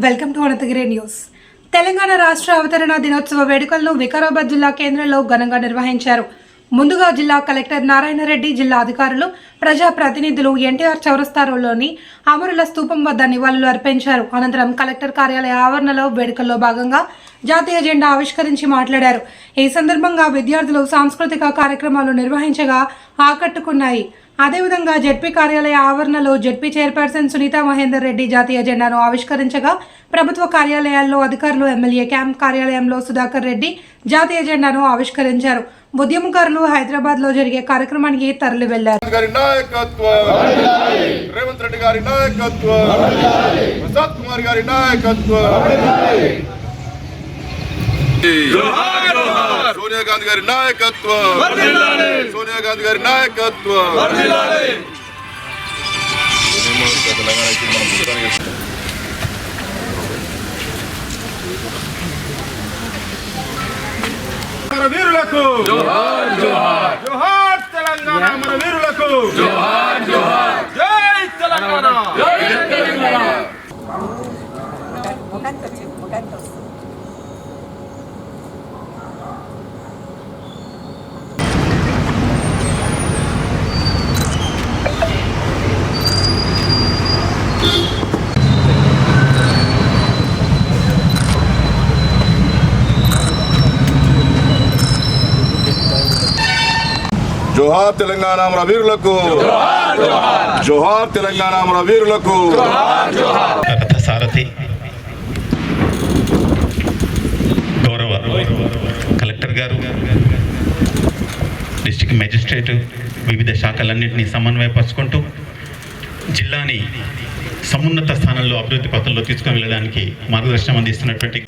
Welcome to Anantagiri news. Telangana రాష్ట్ర అవతరణ దినోత్సవ వేడుకలను వికారాబాద్ జిల్లా కేంద్రంలో ఘనంగా నిర్వహించారు. ముందుగా జిల్లా కలెక్టర్ నారాయణరెడ్డి జిల్లా అధికారులు ప్రజా ప్రతినిధులు ఎన్టీఆర్ చౌరస్తారోలోని అమరుల స్తూపం వద్ద నివాళులు అర్పించారు. అనంతరం కలెక్టర్ కార్యాలయ ఆవరణలో వేడుకల్లో భాగంగా జాతీయ జెండా ఆవిష్కరించి మాట్లాడారు. ఈ సందర్భంగా విద్యార్థులు సాంస్కృతిక కార్యక్రమాలు నిర్వహించగా ఆకట్టుకున్నాయి. అదేవిధంగా జడ్పీ కార్యాలయ ఆవరణలో జడ్పీ చైర్పర్సన్ సునీత మహేందర్ రెడ్డి జాతీయ జెండాను ఆవిష్కరించగా ప్రభుత్వ కార్యాలయాల్లో అధికారులు ఎమ్మెల్యే క్యాంప్ కార్యాలయంలో సుధాకర్ రెడ్డి జాతీయ జెండాను ఆవిష్కరించారు. ఉద్యమకారులు హైదరాబాద్లో జరిగే కార్యక్రమానికి తరలి వెళ్ళారు. రేవంత్ రెడ్డి గారి నాయకత్వం. ప్రసాద్ కుమార్ గారి నాయకత్వం. సోనియా గాంధీ గారి నాయకత్వం! సోనియా గాంధీ గారి నాయకత్వం! తెలంగాణ మనం వీరులకు! జోహార్ తెలంగాణ మన వీరులకు! జై తెలంగాణ! ముఖానికి జోహార్ తెలంగాణ మన వీరులకు జోహార్ తెలంగాణ మన వీరులకు సారథి గౌరవ కలెక్టర్ గారు డిస్టిక్ మెజిస్ట్రేట్ వివిధ శాఖలన్నింటినీ సమన్వయపరుచుకుంటూ జిల్లాని సమున్నత స్థానంలో అభివృద్ధి పథంలో తీసుకుని వెళ్ళడానికి మార్గదర్శనం అందిస్తున్నటువంటి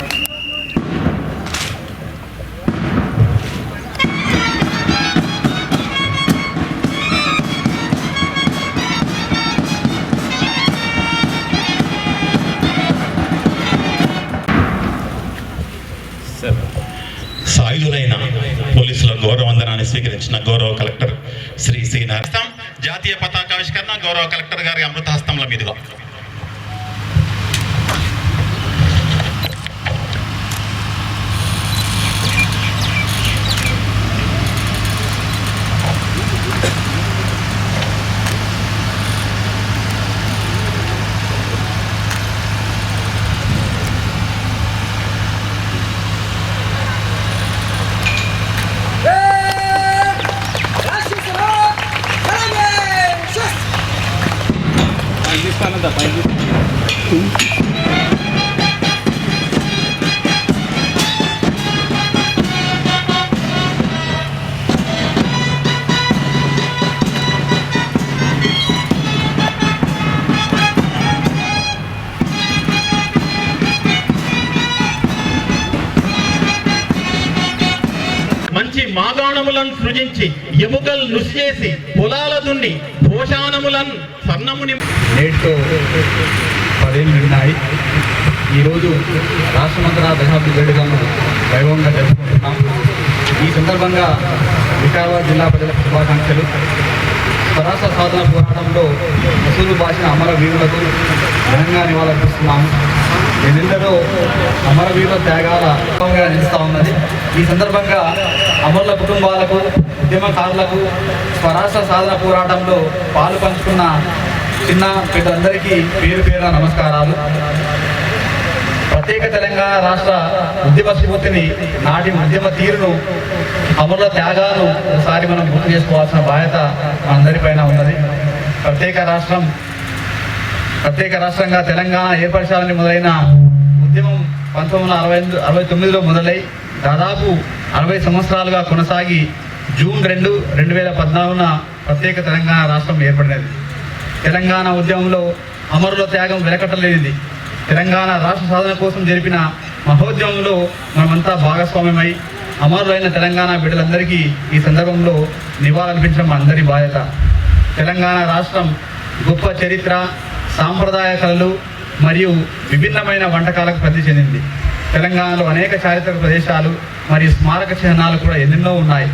గౌరవందనాన్ని స్వీకరించిన గౌరవ కలెక్టర్ శ్రీ శ్రీనాథం జాతీయ పతాకావిష్కరణ గౌరవ కలెక్టర్ గారి అమృతహస్తంల మీదుగా. Thank you. నుంచి మాగాణములను సృజించి ఎముకలు నుసి చేసి పొలాల దుండి భోషానములను సన్నముని నేటితో పదేళ్ళు ఉన్నాయి. ఈరోజు రాష్ట్రమంతటా దశాబ్ది వేడుకలను వైభవంగా జరుపుకుంటున్నాం. ఈ సందర్భంగా వికారాబాద్ జిల్లా ప్రజల శుభాకాంక్షలు. స్వరాష్ట్ర సాధన పోరాటంలో వసూలు భాషన అమర వీరులకు ఘనంగా నివాళులర్పిస్తున్నాము. ఎన్నెందరో అమరవీర త్యాగాల నిలుస్తూ ఉన్నది. ఈ సందర్భంగా అమరుల కుటుంబాలకు ఉద్యమకారులకు స్వరాష్ట్ర సాధన పోరాటంలో పాలు పంచుకున్న చిన్న పెద్దలందరికీ పేరు పేర నమస్కారాలు. ప్రత్యేక తెలంగాణ రాష్ట్ర ఉద్యమ స్ఫూర్తిని నాటి ఉద్యమ తీరును అమరుల త్యాగాలను ఒకసారి మనం గుర్తు చేసుకోవాల్సిన బాధ్యత మనందరిపైన ఉన్నది. ప్రత్యేక రాష్ట్రం ప్రత్యేక రాష్ట్రంగా తెలంగాణ ఏర్పరచాలని మొదలైన ఉద్యమం పంతొమ్మిది వందల అరవై అరవై తొమ్మిదిలో మొదలై దాదాపు అరవై సంవత్సరాలుగా కొనసాగి జూన్ రెండు రెండు వేల పద్నాలుగున ప్రత్యేక తెలంగాణ రాష్ట్రం ఏర్పడినది. తెలంగాణ ఉద్యమంలో అమరుల త్యాగం వెలకట్టలేనిది. తెలంగాణ రాష్ట్ర సాధన కోసం జరిపిన మహోద్యమంలో మనమంతా భాగస్వామ్యమై అమరులైన తెలంగాణ బిడ్డలందరికీ ఈ సందర్భంలో నివాళులర్పించడం అందరి బాధ్యత. తెలంగాణ రాష్ట్రం గొప్ప చరిత్ర సాంప్రదాయ కళలు మరియు విభిన్నమైన వంటకాలకు ప్రసిద్ధి చెందింది. తెలంగాణలో అనేక చారిత్రక ప్రదేశాలు మరియు స్మారక చిహ్నాలు కూడా ఎన్నెన్నో ఉన్నాయి.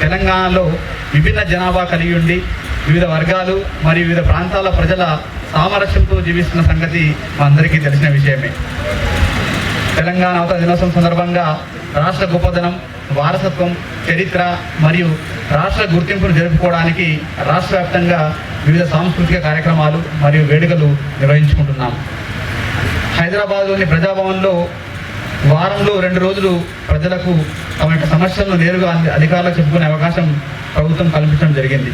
తెలంగాణలో విభిన్న జనాభా కలిగి ఉండి వివిధ వర్గాలు మరియు వివిధ ప్రాంతాల ప్రజల సామరస్యంతో జీవిస్తున్న సంగతి మా అందరికీ తెలిసిన విషయమే. తెలంగాణ అవతరణ దినోత్సవం సందర్భంగా రాష్ట్ర గొప్పదనం వారసత్వం చరిత్ర మరియు రాష్ట్ర గుర్తింపును జరుపుకోవడానికి రాష్ట్ర వ్యాప్తంగా వివిధ సాంస్కృతిక కార్యక్రమాలు మరియు వేడుకలు నిర్వహించుకుంటున్నాం. హైదరాబాద్లోని ప్రజాభవన్లో వారంలో రెండు రోజులు ప్రజలకు తమ యొక్క సమస్యలను నేరుగా అంది- అధికారులకు చెప్పుకునే అవకాశం ప్రభుత్వం కల్పించడం జరిగింది.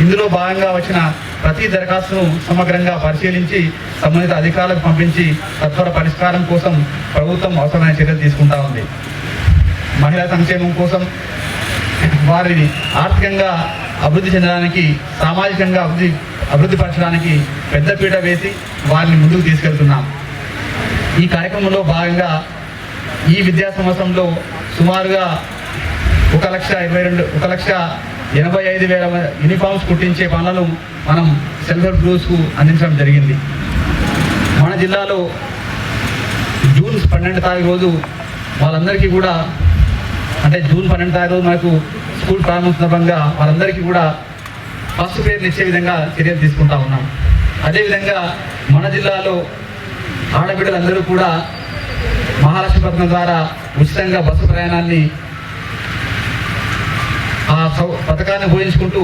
ఇందులో భాగంగా వచ్చిన ప్రతి దరఖాస్తును సమగ్రంగా పరిశీలించి సంబంధిత అధికారులకు పంపించి తత్వర పరిష్కారం కోసం ప్రభుత్వం అవసరమైన చర్యలు తీసుకుంటా ఉంది. మహిళా సంక్షేమం కోసం వారిని ఆర్థికంగా అభివృద్ధి చెందడానికి సామాజికంగా అభివృద్ధి అభివృద్ధి పరచడానికి పెద్దపీట వేసి వారిని ముందుకు తీసుకెళ్తున్నాం. ఈ కార్యక్రమంలో భాగంగా ఈ విద్యా సంవత్సరంలో సుమారుగా ఒక లక్ష ఇరవై రెండు ఒక లక్ష ఎనభై ఐదు వేల యూనిఫామ్స్ కుట్టించే పనులను మనం సెల్ఫ్ హెల్ప్ గ్రూప్స్కు అందించడం జరిగింది. మన జిల్లాలో జూన్ పన్నెండు తారీఖు రోజు వాళ్ళందరికీ కూడా అంటే జూన్ పన్నెండు తారీఖు రోజు మనకు స్కూల్ ప్రారంభం సందర్భంగా కూడా ఫస్ట్ పేరు ఇచ్చే విధంగా చర్యలు తీసుకుంటా ఉన్నాం. అదేవిధంగా మన జిల్లాలో ఆడబిడ్డలందరూ కూడా మహాలక్ష్మి పథకం ద్వారా ఉచితంగా బస్సు ప్రయాణాన్ని ఆ సౌ పథకాన్ని ఉపయోగించుకుంటూ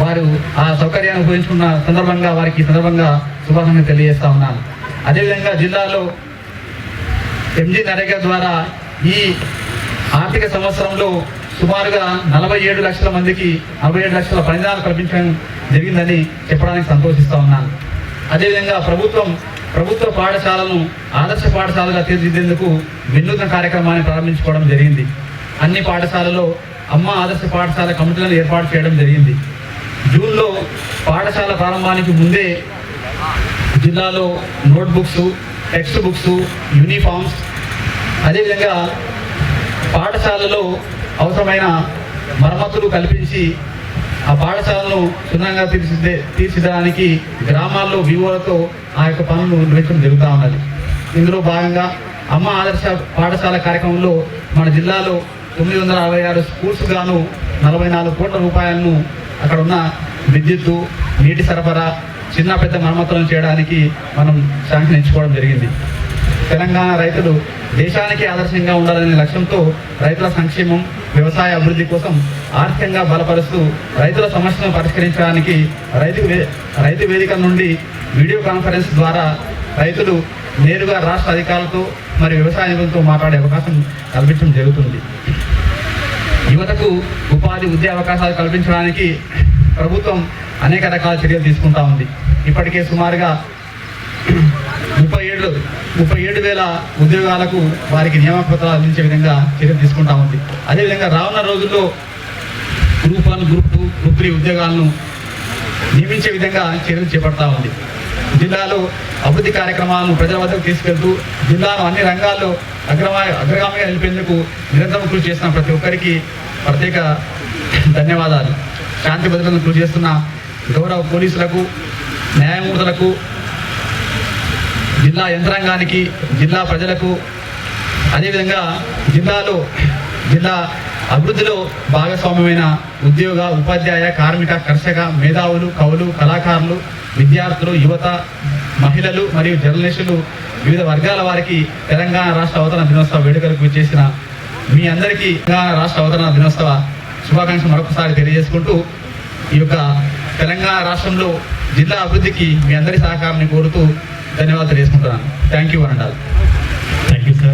వారు ఆ సౌకర్యాన్ని ఉపయోగించుకున్న సందర్భంగా వారికి సందర్భంగా శుభాకాంక్షలు తెలియజేస్తా ఉన్నాను. అదేవిధంగా జిల్లాలో ఎంజీ నరేగా ద్వారా ఈ ఆర్థిక సంవత్సరంలో సుమారుగా నలభై ఏడు లక్షల మందికి నలభై ఏడు లక్షల పనిదినాలు కల్పించడం జరిగిందని చెప్పడానికి సంతోషిస్తా ఉన్నాను. అదేవిధంగా ప్రభుత్వం ప్రభుత్వ పాఠశాలను ఆదర్శ పాఠశాలగా తీర్చిదిద్దేందుకు వినూత్న కార్యక్రమాన్ని ప్రారంభించుకోవడం జరిగింది. అన్ని పాఠశాలలో అమ్మ ఆదర్శ పాఠశాల కమిటీలను ఏర్పాటు చేయడం జరిగింది. జూన్లో పాఠశాల ప్రారంభానికి ముందే జిల్లాలో నోట్బుక్స్ టెక్స్ట్ బుక్స్ యూనిఫామ్స్ అదేవిధంగా పాఠశాలలో అవసరమైన మరమ్మతులు కల్పించి ఆ పాఠశాలను క్షుణ్ణంగా తీర్చిదే తీర్చిదడానికి గ్రామాల్లో వివోలతో ఆ యొక్క పనులు నిర్వహించడం జరుగుతూ ఉన్నది. ఇందులో భాగంగా అమ్మ ఆదర్శ పాఠశాల కార్యక్రమంలో మన జిల్లాలో తొమ్మిది వందల అరవై ఆరు స్కూల్స్ గాను నలభై నాలుగు కోట్ల రూపాయలను అక్కడ ఉన్న విద్యుత్తు నీటి సరఫరా చిన్న పెద్ద మరమ్మతులను చేయడానికి మనం శాంక్షన్ ఎంచుకోవడం జరిగింది. తెలంగాణ రైతులు దేశానికి ఆదర్శంగా ఉండాలనే లక్ష్యంతో రైతుల సంక్షేమం వ్యవసాయ అభివృద్ధి కోసం ఆర్థికంగా బలపరుస్తూ రైతుల సమస్యలను పరిష్కరించడానికి రైతు వే- రైతు వేదిక నుండి వీడియో కాన్ఫరెన్స్ ద్వారా రైతులు నేరుగా రాష్ట్ర అధికారులతో మరియు వ్యవసాయ నిపుణులతో మాట్లాడే అవకాశం కల్పించడం జరుగుతుంది. యువతకు ఉపాధి ఉద్యోగ అవకాశాలు కల్పించడానికి ప్రభుత్వం అనేక రకాల చర్యలు తీసుకుంటా ఉంది. ఇప్పటికే సుమారుగా ముప్పై ఏడు ముప్పై ఏడు వేల ఉద్యోగాలకు వారికి నియామకపత్రాలు అందించే విధంగా చర్యలు తీసుకుంటా ఉంది. అదేవిధంగా రానున్న రోజుల్లో group one group two group three ఉద్యోగాలను నియమించే విధంగా చర్యలు చేపడతా ఉంది. జిల్లాలో అభివృద్ధి కార్యక్రమాలను ప్రజల వద్దకు తీసుకెళ్తూ జిల్లాను అన్ని రంగాల్లో అగ్రమా అగ్రగామిగా నిలిపేందుకు నిరంతరం కృషి చేస్తున్న ప్రతి ఒక్కరికి ప్రత్యేక ధన్యవాదాలు. శాంతి భద్రతను కృషి చేస్తున్న గౌరవ పోలీసులకు న్యాయమూర్తులకు జిల్లా యంత్రాంగానికి జిల్లా ప్రజలకు అదేవిధంగా జిల్లాలో జిల్లా అభివృద్ధిలో భాగస్వామ్యమైన ఉద్యోగ ఉపాధ్యాయ కార్మిక కర్షక మేధావులు కవులు కళాకారులు విద్యార్థులు యువత మహిళలు మరియు జర్నలిస్టులు వివిధ వర్గాల వారికి తెలంగాణ రాష్ట్ర అవతరణ దినోత్సవ వేడుకలకు విచ్చేసిన మీ అందరికీ తెలంగాణ రాష్ట్ర అవతరణ దినోత్సవ శుభాకాంక్షలు మరొకసారి తెలియజేసుకుంటూ ఈ యొక్క తెలంగాణ రాష్ట్రంలో జిల్లా అభివృద్ధికి మీ అందరి సహకారాన్ని కోరుతూ ధన్యవాదాలు తెలుసుకుంటున్నాను. థ్యాంక్ యూ అనండాలి థ్యాంక్ యూ సార్